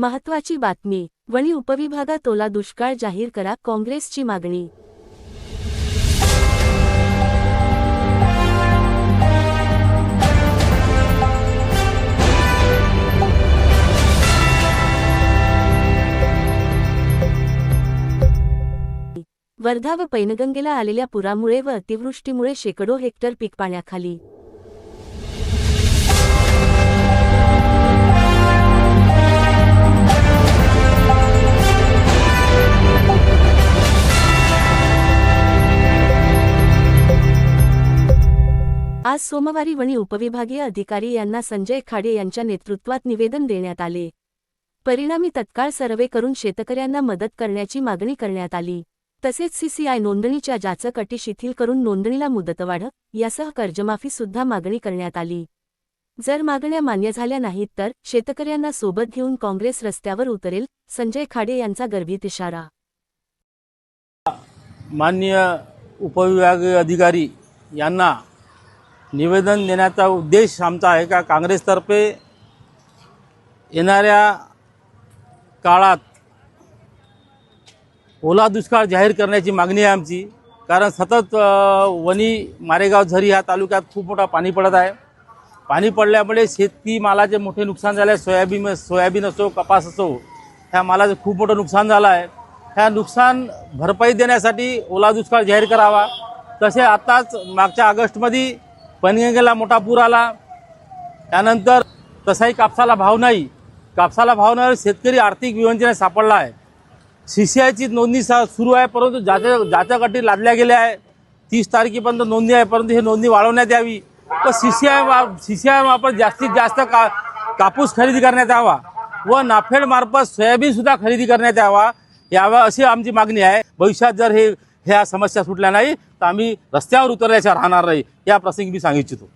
महत्वाची बातमी. वणी उपविभागात ओला दुष्काळ जाहीर करा. काँग्रेसची मागणी. वर्धा व पैनगंगेला आलेल्या पुरामुळे व अतिवृष्टीमुळे शेकडो हेक्टर पीक पाण्याखाली. आज सोमवारी वणी उपविभागीय अधिकारी यांना संजय खाडे यांच्या नेतृत्वात निवेदन देण्यात आले. परिणामी तत्काळ सर्वे करून शेतकऱ्यांना मदत करण्याची मागणी करण्यात आली. तसेच सीसीआय नोंदणीच्या जाचक अटी शिथिल करून नोंदणीला मुदतवाढ यासह कर्जमाफी सुद्धा मागणी करण्यात आली. जर मागण्या मान्य झाल्या नाहीत तर शेतकऱ्यांना सोबत घेऊन काँग्रेस रस्त्यावर उतरेल संजय खाडे यांचा गर्भित इशारा. मान्य उपविभागीय अधिकारी यांना निवेदन देण्याचा उद्देश आमचा आहे का काँग्रेसतर्फे येणाऱ्या काळात ओला दुष्काळ जाहीर करण्याची मागणी आहे आमची. कारण सतत वणी मारेगाव झरी ह्या तालुक्यात खूप मोठा पाणी पडत आहे. पाणी पडल्यामुळे शेती मालाचे मोठे नुकसान झाले आहे. सोयाबीन सोयाबीन असो कपास असो ह्या मालाचं खूप मोठं नुकसान झालं आहे. ह्या नुकसान भरपाई देण्यासाठी ओला दुष्काळ जाहीर करावा. तसे आत्ताच मागच्या ऑगस्टमध्ये पनगंगेला मोठा पूर आला. त्यानंतर तसाही कापसाला भाव नाही. कापसाला भाव नाही शेतकरी आर्थिक विवंचनेत सापडला आहे. सी सी आयची नोंदणी सा सुरू आहे परंतु ज्याच्या ज्याच्या गटी लादल्या गेल्या आहे. तीस तारखेपर्यंत नोंदणी आहे परंतु ही नोंदणी वाढवण्यात यावी. तर सी सी आय वा सी सी आय वापर जास्तीत जास्त का कापूस खरेदी करण्यात यावा व नाफेड मार्फत खरेदी करण्यात यावा यावा अशी आमची मागणी आहे. भविष्यात जर हे ह्या समस्या सुटल्या नाही तर आम्ही रस्त्यावर उतरल्याच्या राहणार नाही. या प्रसंगी मी सांगू इच्छितो.